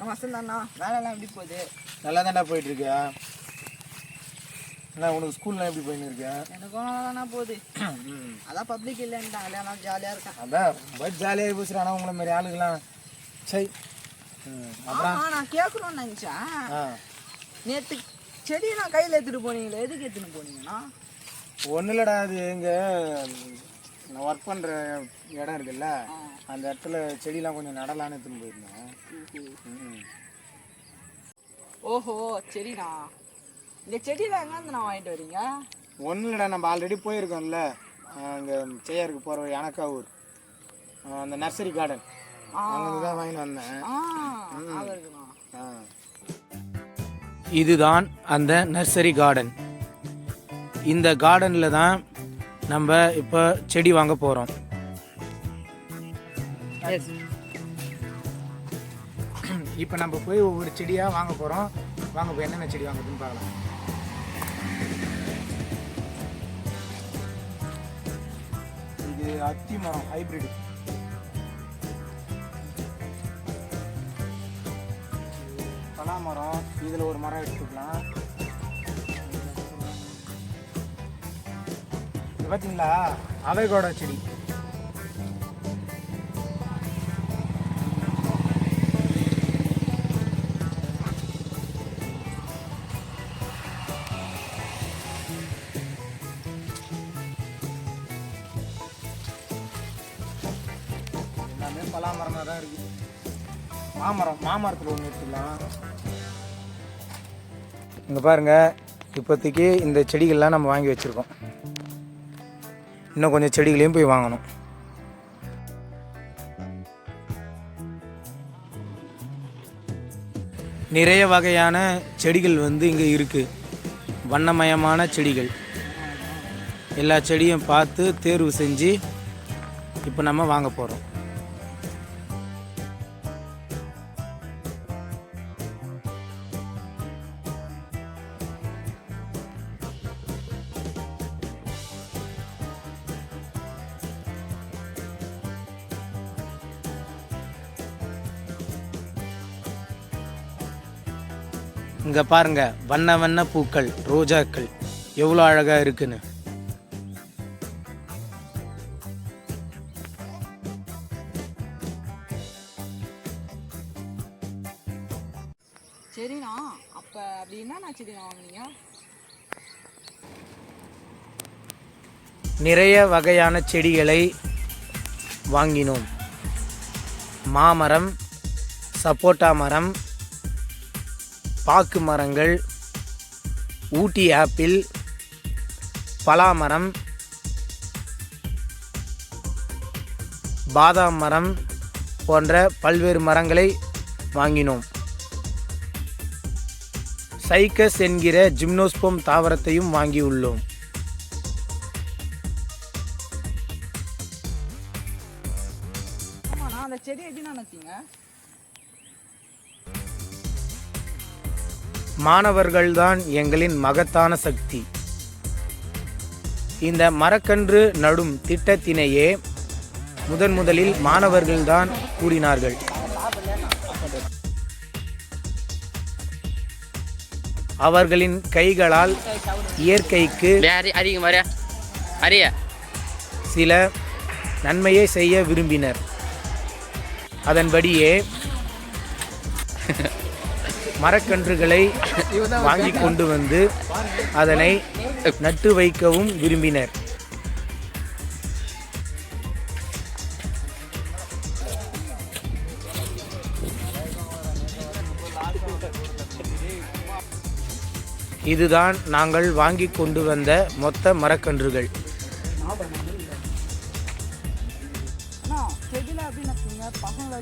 நான் வசந்தாண்ணா வேலைலாம் எப்படி போகுது? நல்லா தான்டா போயிட்டு இருக்கியா அண்ணா உனக்கு ஸ்கூல்லாம் எப்படி போயின்னு இருக்கியா எனக்கும் நல்லா போகுது அதான் பப்ளிக் இல்லைன்ட்டாங்களே நான் ஜாலியாக இருக்கேன். அதான் ரொம்ப ஜாலியாக போச்சுடா ஆனால் உங்களை மாதிரி ஆளுங்களாம் சை. ம், அப்புறம்? நான் கேட்கணும்னு நினச்சேன். நேற்று செடியை நான் கையில் எடுத்துகிட்டு போனீங்களே எதுக்கு எடுத்துன்னு போனீங்கண்ணா ஒன்றும் இல்லைடா அது எங்கே நான் ஒர்க் பண்ணுற இடம் இருக்குல்ல அந்த இடத்துல செடியெலாம் கொஞ்சம் நடலான்னு எடுத்துன்னு போயிருந்தேன். ஓஹோ சரிண்ணா இந்த செடியில் எங்கேருந்து நான் வாங்கிட்டு வரீங்க? ஒன்றும் இல்லைடா நம்ம ஆல்ரெடி போயிருக்கோம்ல. அங்கே செய்யாருக்கு போகிற அணக்காவூர் ஆ, அந்த நர்சரி கார்டன் தான் வாங்கிட்டு வந்தேன். இதுதான் அந்த நர்சரி கார்டன் இந்த கார்டனில் தான் நம்ம இப்போ செடி வாங்க போகிறோம் இப்போ நம்ம போய் ஒவ்வொரு செடியாக வாங்க போகிறோம் வாங்க போய் என்னென்ன செடி வாங்குறதுன்னு பார்க்கலாம். இது அத்தி மரம் ஹைபிரிட் பலா மரம். இதில் ஒரு மரம் எடுத்துக்கலாம். இது பார்த்தீங்களா அவைகோட செடி. எல்லாமே பலா மரமாக தான் இருக்குது மாமரம் மாமரத்தில் ஒன்று எடுத்துக்கலாம். இங்கே பாருங்க இப்போதைக்கு இந்த செடிகள்லாம் நம்ம வாங்கி வச்சுருக்கோம். இன்னும் கொஞ்சம் செடிகளையும் போய் வாங்கணும். நிறைய வகையான செடிகள் வந்து இங்கே இருக்குது வண்ணமயமான செடிகள். எல்லா செடியும் பார்த்து தேர்வு செஞ்சு இப்போ நம்ம வாங்க போகிறோம் இங்கே பாருங்க வண்ண வண்ண பூக்கள் ரோஜாக்கள். எவ்வளோ அழகாக இருக்குன்னு. சரிண்ணா அப்போ அப்படி என்னண்ணா செடிண்ணா வாங்குனீங்க? நிறைய வகையான செடிகளை வாங்கினோம். மாமரம் சப்போட்டா மரம் பாக்கு மரங்கள் ஊட்டி ஆப்பிள் பலாமரம் பாதாம் மரம் போன்ற பல்வேறு மரங்களை வாங்கினோம். சைக்கஸ் என்கிற ஜிம்னோஸ்போம் தாவரத்தையும் வாங்கியுள்ளோம். மாணவர்கள்தான் எங்களின் மகத்தான சக்தி. இந்த மரக்கன்று நடும் திட்டத்தினையே முதன் முதலில் மாணவர்கள்தான் கூறினார்கள். அவர்களின் கைகளால் இயற்கைக்கு சில நன்மையை செய்ய விரும்பினர். அதன்படியே மரக்கன்றுகளை வாங்கி கொண்டு வந்து அதனை நட்டு வைக்கவும் விரும்பினர். இதுதான் நாங்கள் வாங்கி கொண்டு வந்த மொத்த மரக்கன்றுகள். அண்ணா செடியில் பசங்களை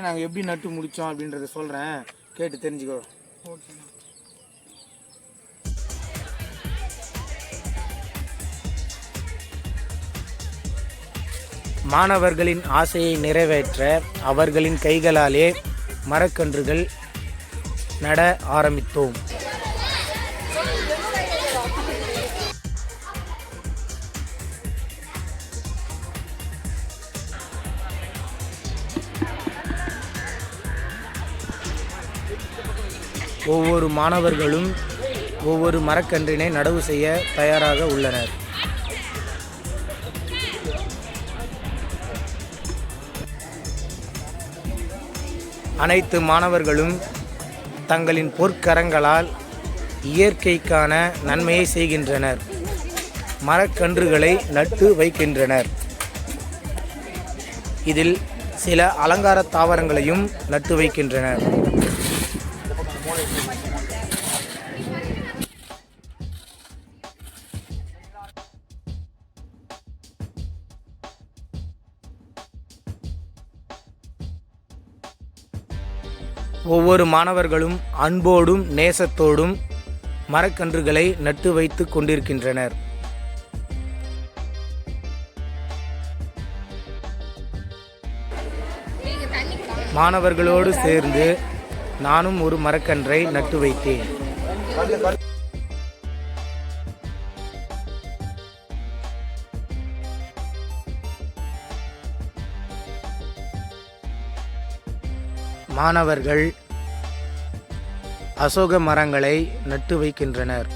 நட்டீங்களா நாங்கள் எப்படி நட்டு முடித்தோம் அப்படின்றத சொல்கிறேன் கேட்டு தெரிஞ்சுக்கோ. ஓகேண்ணா மாணவர்களின் ஆசையை நிறைவேற்ற அவர்களின் கைகளாலே மரக்கன்றுகள் நட ஆரம்பித்தோம். ஒவ்வொரு மாணவர்களும் ஒவ்வொரு மரக்கன்றினை நடவு செய்ய தயாராக உள்ளனர். அனைத்து மாணவர்களும் தங்களின் பொற்கரங்களால் இயற்கைக்கான நன்மையை செய்கின்றனர். மரக்கன்றுகளை நட்டு வைக்கின்றனர். இதில் சில அலங்கார தாவரங்களையும் நட்டு வைக்கின்றனர். ஒவ்வொரு மாணவர்களும் அன்போடும் நேசத்தோடும் மரக்கன்றுகளை நட்டு வைத்து கொண்டிருக்கின்றனர். மாணவர்களோடு சேர்ந்து நானும் ஒரு மரக்கன்றை நட்டு வைத்தேன். மாணவர்கள் அசோக மரங்களை நட்டு வைக்கின்றனர்.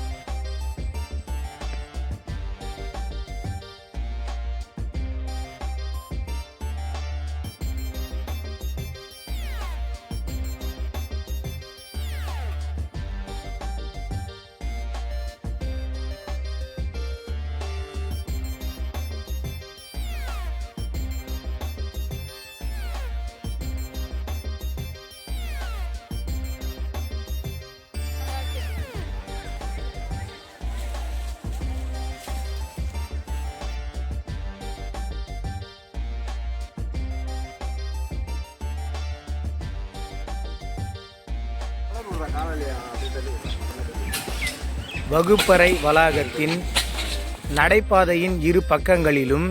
வகுப்பறை வளாகத்தின் நடைபாதையின் இரு பக்கங்களிலும்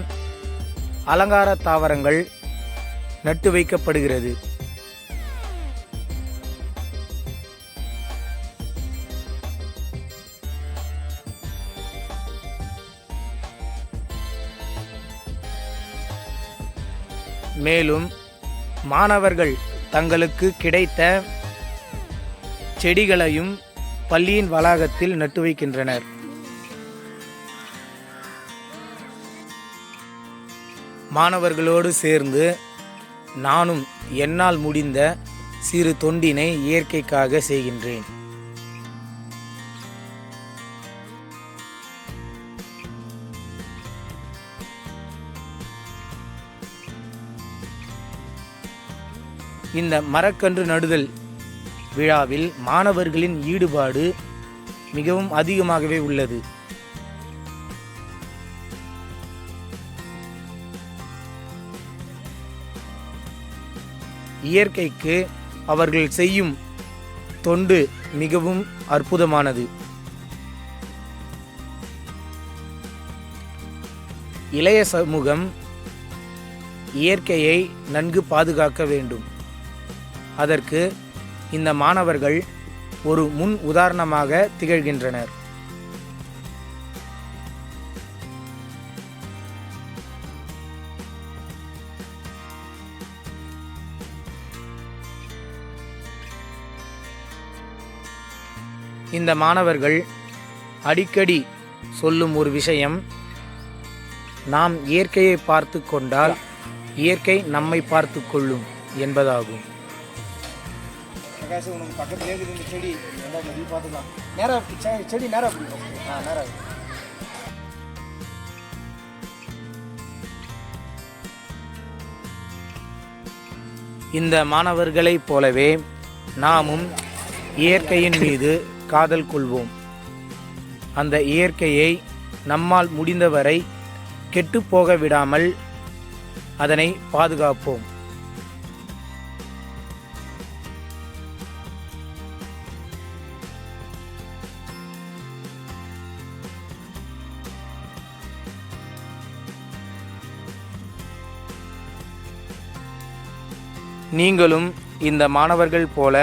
அலங்கார தாவரங்கள் நட்டு வைக்கப்படுகிறது. மேலும் மாணவர்கள் தங்களுக்கு கிடைத்த செடிகளையும் பள்ளியின் வளாகத்தில் நட்டு வைக்கின்றனர். மாணவர்களோடு சேர்ந்து நானும் என்னால் முடிந்த சிறு தொண்டினை இயற்கைக்காக செய்கின்றேன். இந்த மரக்கன்று நடுதல் விழாவில் மாணவர்களின் ஈடுபாடு மிகவும் அதிகமாகவே உள்ளது. இயற்கைக்கு அவர்கள் செய்யும் தொண்டு மிகவும் அற்புதமானது. இளைய சமூகம் இயற்கையை நன்கு பாதுகாக்க வேண்டும். அதற்கு இந்த மாணவர்கள் ஒரு முன் உதாரணமாக திகழ்கின்றனர். இந்த மாணவர்கள் அடிக்கடி சொல்லும் ஒரு விஷயம் நாம் இயற்கையை பார்த்து கொண்டால் இயற்கை நம்மை பார்த்து கொள்ளும் என்பதாகும். பிரகாஷ் உனக்கு பக்கத்துலேயே இருக்குது இந்த செடி நல்லா நதி பார்த்துக்கலாம். நேராக செடி நேராக பிடிக்கும் ஆ நேராக இந்த மாணவர்களைப் போலவே நாமும் இயற்கையின் மீது காதல் கொள்வோம். அந்த இயற்கையை நம்மால் முடிந்தவரை கெட்டுப்போக விடாமல் அதனை பாதுகாப்போம். நீங்களும் இந்த மாணவர்கள் போல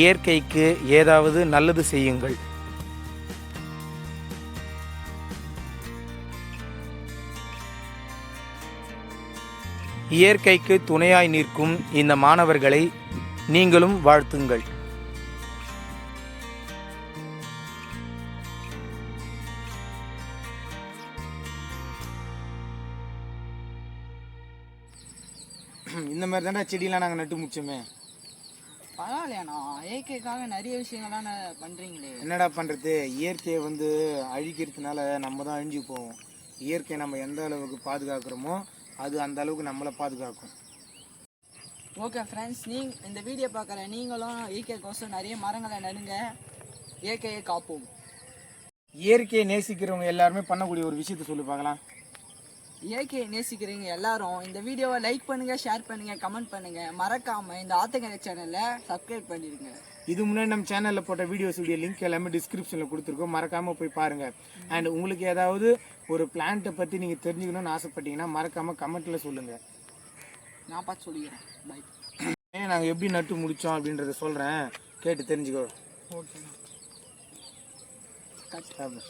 இயற்கைக்கு ஏதாவது நல்லது செய்யுங்கள். இயற்கைக்கு துணையாய் நிற்கும் இந்த மாணவர்களை நீங்களும் வாழ்த்துங்கள். இந்த மாதிரி தான்டா செடியெல்லாம் நாங்கள் நட்டு முடிச்சோமே. பரவாயில்லையாண்ணா. ஏகேக்காக நிறைய விஷயங்கள்லாம் பண்றீங்களே. என்னடா பண்ணுறது இயற்கையை வந்து அழிக்கிறதுனால நம்ம தான் அழிஞ்சு போவோம். இயற்கையை நம்ம எந்த அளவுக்கு பாதுகாக்கிறோமோ அது அந்த அளவுக்கு நம்மளை பாதுகாக்கும். ஓகே ஃப்ரெண்ட்ஸ் நீங்க இந்த வீடியோ பார்க்குற நீங்களும் ஏகே கோசம் நிறைய மரங்களை நடுங்க ஏகேயை காப்போம். இயற்கையை நேசிக்கிறவங்க எல்லாருமே பண்ணக்கூடிய ஒரு விஷயத்த சொல்லி பார்க்கலாம். ஏகே நேசிக்கிறீங்க எல்லாரும். இந்த வீடியோவை லைக் பண்ணுங்க ஷேர் பண்ணுங்க கமெண்ட் பண்ணுங்க. மறக்காம இந்த ஆத்தங்கரை சேனலை சப்ஸ்கிரைப் பண்ணிடுங்க. இது முன்னாடி நம்ம சேனலில் போட்ட வீடியோஸ் உடைய லிங்க் எல்லாமே டிஸ்கிரிப்ஷனில் கொடுத்துருக்கோம். மறக்காமல் போய் பாருங்கள் அண்ட் உங்களுக்கு ஏதாவது ஒரு பிளான்ட்டை பற்றி நீங்கள் தெரிஞ்சுக்கணும்னு ஆசைப்பட்டீங்கன்னா மறக்காமல் கமெண்ட்டில் சொல்லுங்கள் நான் பார்த்து சொல்லிக்கிறேன். பை ஏன் நாங்கள் எப்படி நட்டு முடித்தோம் அப்படின்றத சொல்கிறேன் கேட்டு தெரிஞ்சுக்கோ. ஆமாம்